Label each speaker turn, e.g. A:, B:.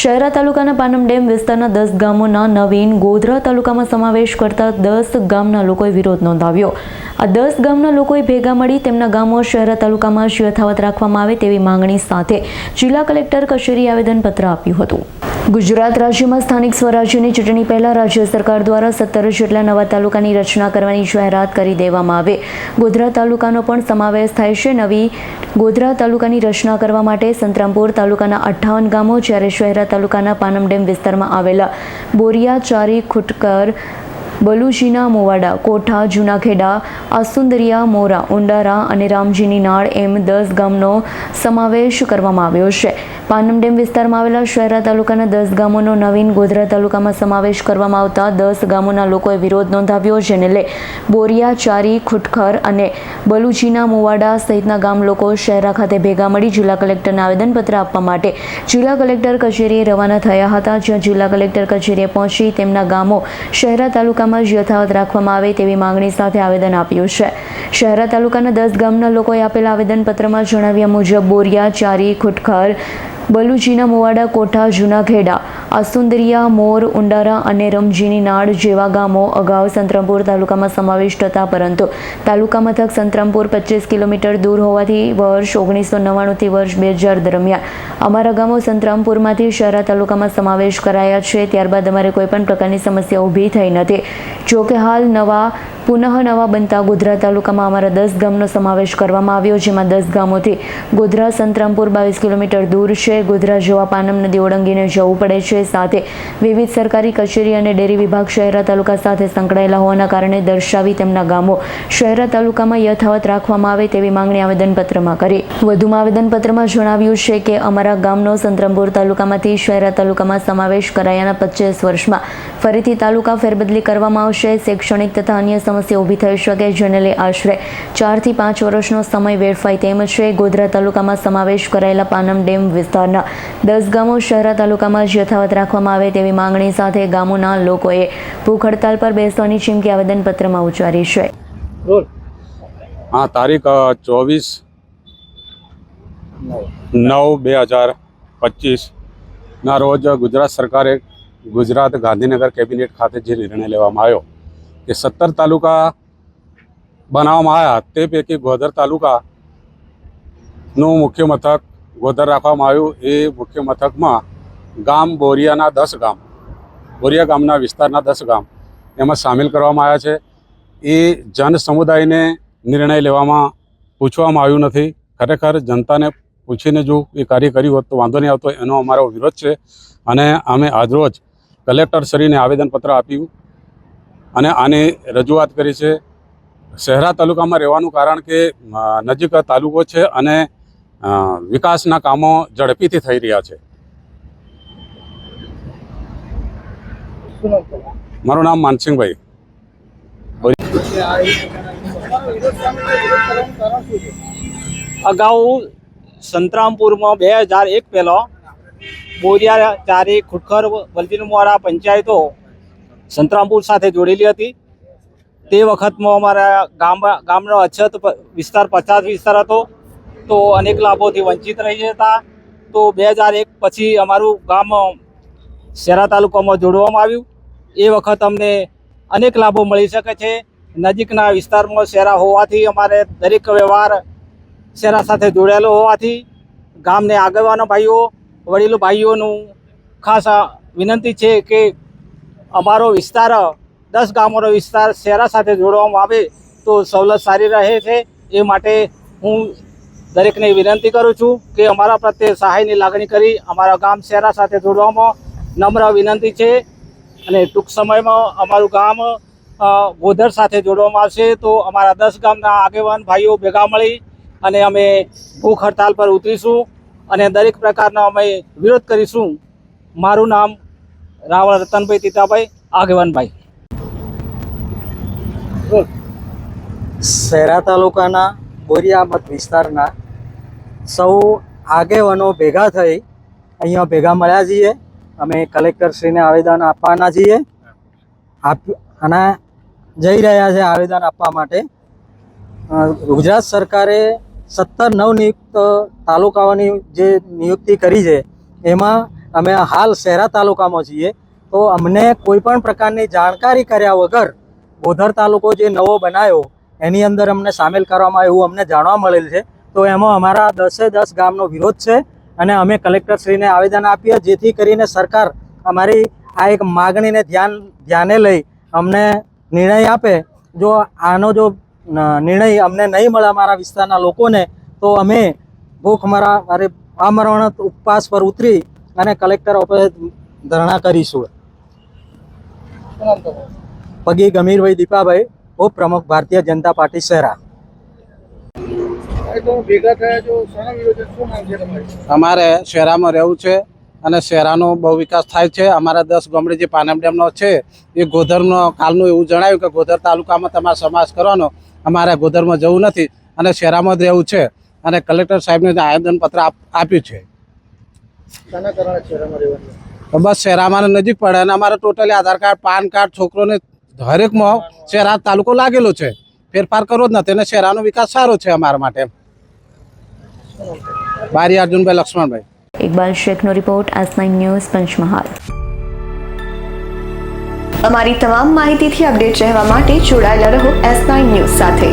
A: શહેરા તાલુકાના પાનમ ડેમ વિસ્તારના દસ ગામોના નવીન ગોધરા તાલુકામાં સમાવેશ કરતા દસ ગામના લોકોએ વિરોધ નોંધાવ્યો. આ દસ ગામના લોકોએ ભેગા મળી તેમના ગામો શહેરા તાલુકામાં જ યથાવત રાખવામાં આવે તેવી માંગણી સાથે જિલ્લા કલેક્ટર કચેરી આવેદનપત્ર આપ્યું હતું. ગુજરાત રાજ્યમાં સ્થાનિક સ્વરાજ્યની ચૂંટણી પહેલા રાજ્ય સરકાર દ્વારા સત્તર જેટલા નવા તાલુકાની રચના કરવાની જાહેરાત કરી દેવામાં આવે. ગોધરા તાલુકાનો પણ સમાવેશ થાય છે. નવી ગોધરા તાલુકાની રચના કરવા માટે સંતરામપુર તાલુકાના અઠ્ઠાવન ગામો જ્યારે શહેરા તાલુકાના પાનમડેમ વિસ્તારમાં આવેલા બોરિયા, ચારી, ખુટકર બલુજીના મોવાડા, કોઠા, જૂનાખેડા આસુંદરિયા મોરા, ઉંડારા અને રામજીની નાળ એમ દસ ગામનો સમાવેશ કરવામાં આવ્યો છે. પાનમ ડેમ વિસ્તારમાં આવેલા શહેરા તાલુકાના દસ ગામોનો નવીન ગોધરા તાલુકામાં સમાવેશ કરવામાં આવતા દસ ગામોના લોકોએ વિરોધ નોંધાવ્યો, જેને લઈ બોરિયા, ચારી, ખુટખર અને બલુજીના મોવાડા સહિતના ગામ લોકો શહેરા ખાતે ભેગા મળી જિલ્લા કલેક્ટરને આવેદનપત્ર આપવા માટે જિલ્લા કલેક્ટર કચેરીએ રવાના થયા હતા. જ્યાં જિલ્લા કલેક્ટર કચેરીએ પહોંચી તેમના ગામો શહેરા તાલુકામાં જ યથાવત રાખવામાં આવે તેવી માંગણી સાથે આવેદન આપ્યું છે. શહેરા તાલુકાના દસ ગામના લોકોએ આપેલા આવેદનપત્રમાં જણાવ્યા મુજબ બોરિયા, ચારી, ખુટખર બલુજીના મોવાડા, કોઠા જૂનાખેડા આસુંદરિયા મોર, ઉંડારા અને રમજીની નાળ જેવા ગામો અગાઉ સંતરામપુર તાલુકામાં સમાવિષ્ટ હતા પરંતુ તાલુકા મથક સંતરામપુર પચીસ કિલોમીટર દૂર હોવાથી વર્ષ ઓગણીસો નવ્વાણુંથી વર્ષ બે હજાર દરમિયાન અમારા ગામો સંતરામપુરમાંથી શહેરા તાલુકામાં સમાવેશ કરાયા છે. ત્યારબાદ અમારે કોઈપણ પ્રકારની સમસ્યા ઊભી થઈ નથી. જોકે હાલ નવા, પુનઃ નવા બનતા ગોધરા તાલુકામાં અમારા દસ ગામનો સમાવેશ કરવામાં આવ્યો, જેમાં દસ ગામોથી ગોધરા સંતરામપુર બાવીસ કિલોમીટર દૂર છે. ગોધરા જેવા પાનમ નદી ઓળંગીને જવું પડે છે. સાથે વિવિધ સરકારી કચેરી અને ડેરી વિભાગ શહેરા તાલુકા સાથે સંકળાયેલા હોવાના કારણે દર્શાવી તેમના ગામો શહેરા તાલુકામાં યથાવત રાખવામાં આવે તેવી માંગણી આવેદનપત્રમાં કરી. વધુમાં આવેદનપત્રમાં જણાવ્યું છે કે અમારા ગામનો સંતરમપુર તાલુકામાંથી શહેરા તાલુકામાં સમાવેશ કરાયાના પચીસ વર્ષમાં ફરીથી તાલુકા ફેરબદલી કરવામાં આવશે. શૈક્ષણિક તથા અન્ય સમસ્યા ઊભી થઈ શકે જેને લઈ આશરે ચારથી પાંચ વર્ષનો સમય વેડફાય તેમ છે. ગોધરા તાલુકામાં સમાવેશ કરાયેલા પાનમ ડેમ વિસ્તારના દસ ગામો શહેરા તાલુકામાં જ યથાવત રાખવામાં આવે તેવી માંગણી સાથે ગામોના લોકોએ ભૂખ હડતાલ પર બેસવાની ચીમકી આવેદનપત્રમાં ઉચ્ચારી છે.
B: હા તારીખ ચોવીસ નવ બે હજાર પચીસના રોજ ગુજરાત સરકારે ગુજરાત ગાંધીનગર કેબિનેટ ખાતે જે નિર્ણય લેવામાં આવ્યો કે સત્તર તાલુકા બનાવવામાં આવ્યા તે પૈકી ગોધર તાલુકાનું મુખ્ય મથક ગોધર રાખવામાં આવ્યું. એ મુખ્ય મથકમાં ગામ બોરિયાના દસ ગામ, બોરિયા ગામના વિસ્તારના દસ ગામ એમાં સામેલ કરવામાં આવ્યા છે. એ જન સમુદાયને નિર્ણય લેવામાં પૂછવામાં આવ્યું નથી. ખરેખર જનતાને પૂછીને જો એ કાર્ય કર્યું હોત તો વાંધો નહીં આવતો, એનો અમારો વિરોધ છે. અને અમે આજરોજ કલેક્ટરશ્રીને આવેદનપત્ર આપ્યું અને આની રજૂઆત કરી છે. શહેરા તાલુકામાં રહેવાનું કારણ કે નજીક તાલુકો છે અને વિકાસના કામો ઝડપીથી થઈ રહ્યા છે. મારું નામ માનસિંહભાઈ.
C: અગાઉ સંતરામપુરમાં બે હજાર એક પહેલો બોરિયા, ચારી ખુટખર વલજીનવાળા પંચાયતો સંતરામપુર સાથે જોડેલી હતી. તે વખતમાં અમારા ગામ ગામનો અછત વિસ્તાર પચાસ વિસ્તાર હતો, તો અનેક લાભોથી વંચિત રહી જતા. તો બે હજાર એક પછી અમારું ગામ શેરા તાલુકામાં જોડવામાં આવ્યું. એ વખત અમને અનેક લાભો મળી શકે છે. નજીકના વિસ્તારમાં શેરા હોવાથી અમારે દરેક વ્યવહાર શેરા સાથે જોડાયેલો હોવાથી ગામને આગળવાના ભાઈઓ, વડીલો ભાઈઓનું ખાસ વિનંતી છે કે અમારો વિસ્તાર, દસ ગામોનો વિસ્તાર શેરા સાથે જોડવામાં આવે તો સવલત સારી રહે છે. એ માટે હું દરેકને વિનંતી કરું છું કે અમારા પ્રત્યે સહાયની લાગણી કરી અમારા ગામ શેરા સાથે જોડવામાં નમ્ર વિનંતી છે અને ટૂંક સમયમાં અમારું ગામ ગોધર સાથે જોડવામાં આવશે. તો અમારા દસ ગામના આગેવાન ભાઈઓ ભેગા મળી અને અમે ભૂખ હડતાલ પર ઉતરીશું અને દરેક પ્રકારનો અમે વિરોધ કરીશું. મારું નામ રાવળ રતનભાઈ તીતાભાઈ આગેવાનભાઈ
D: શહેરા તાલુકાના બોરિયા મત વિસ્તારના સૌ આગેવાનો ભેગા થઈ અહીંયા ભેગા મળ્યા છીએ. અમે કલેક્ટરશ્રીને આવેદન આપવાના છીએ. અને જઈ રહ્યા છે આવેદન આપવા માટે. ગુજરાત સરકારે સત્તર નવનિયુક્ત તાલુકાઓની જે નિયુક્તિ કરી છે, એમાં અમે હાલ શહેરા તાલુકામાં છીએ. તો અમને કોઈ પણ પ્રકારની જાણકારી કર્યા વગર ગોધર તાલુકો જે નવો બનાવ્યો એની અંદર અમને સામેલ કરવામાં એવું અમને જાણવા મળેલ છે. તો એમાં અમારા દસે દસ ગામનો વિરોધ છે. અને અમે કલેક્ટરશ્રીને આવેદન આપીએ, જેથી કરીને સરકાર અમારી આ એક માગણીને ધ્યાન, ધ્યાને લઈ અમને નિર્ણય આપે. જો આનો જો નિર્ણય અમને નહીં મળે અમારા વિસ્તારના લોકોને, તો અમે ભૂખ મરા, અરે, આમરણ ઉપવાસ પર ઉતરી અને કલેક્ટર ઓફિસે ધરણા કરીશું. પગી ગમીરભાઈ દીપાભાઈ ઉપપ્રમુખ ભારતીય જનતા પાર્ટી શહેરા
E: અમારે શહેરામાં રહેવું છે અને શહેરાનો બહુ વિકાસ થાય છે. અમારા દસ ગામડે જે પાનમ ડેમનો છે એ ગોધરનો કાલનું એવું જણાવ્યું કે ગોધર તાલુકામાં તમારે સમાસ કરવાનો. અમારે ગોધરમાં જવું નથી અને શહેરામાં જ રહેવું છે. અને કલેક્ટર સાહેબને આવેદનપત્ર આપ- આપ્યું છે. બસ શહેરામાં નજીક પડે અને અમારે totally Aadhaar card PAN card છોકરોને હરેકમાં શહેરા તાલુકો લાગેલો છે. ફેરફાર કરવો જ નથી અને શહેરાનો વિકાસ સારો છે અમારા માટે. બારી અર્જુનભાઈ, લક્ષ્મણભાઈ.
A: ઇકબાલ શેખનો રિપોર્ટ નાઇન ન્યૂઝ, પંચમહાલ.
F: અમારી તમામ માહિતીથી અપડેટ રહેવા માટે જોડાયેલા રહો એસ નાઇન ન્યૂઝ સાથે.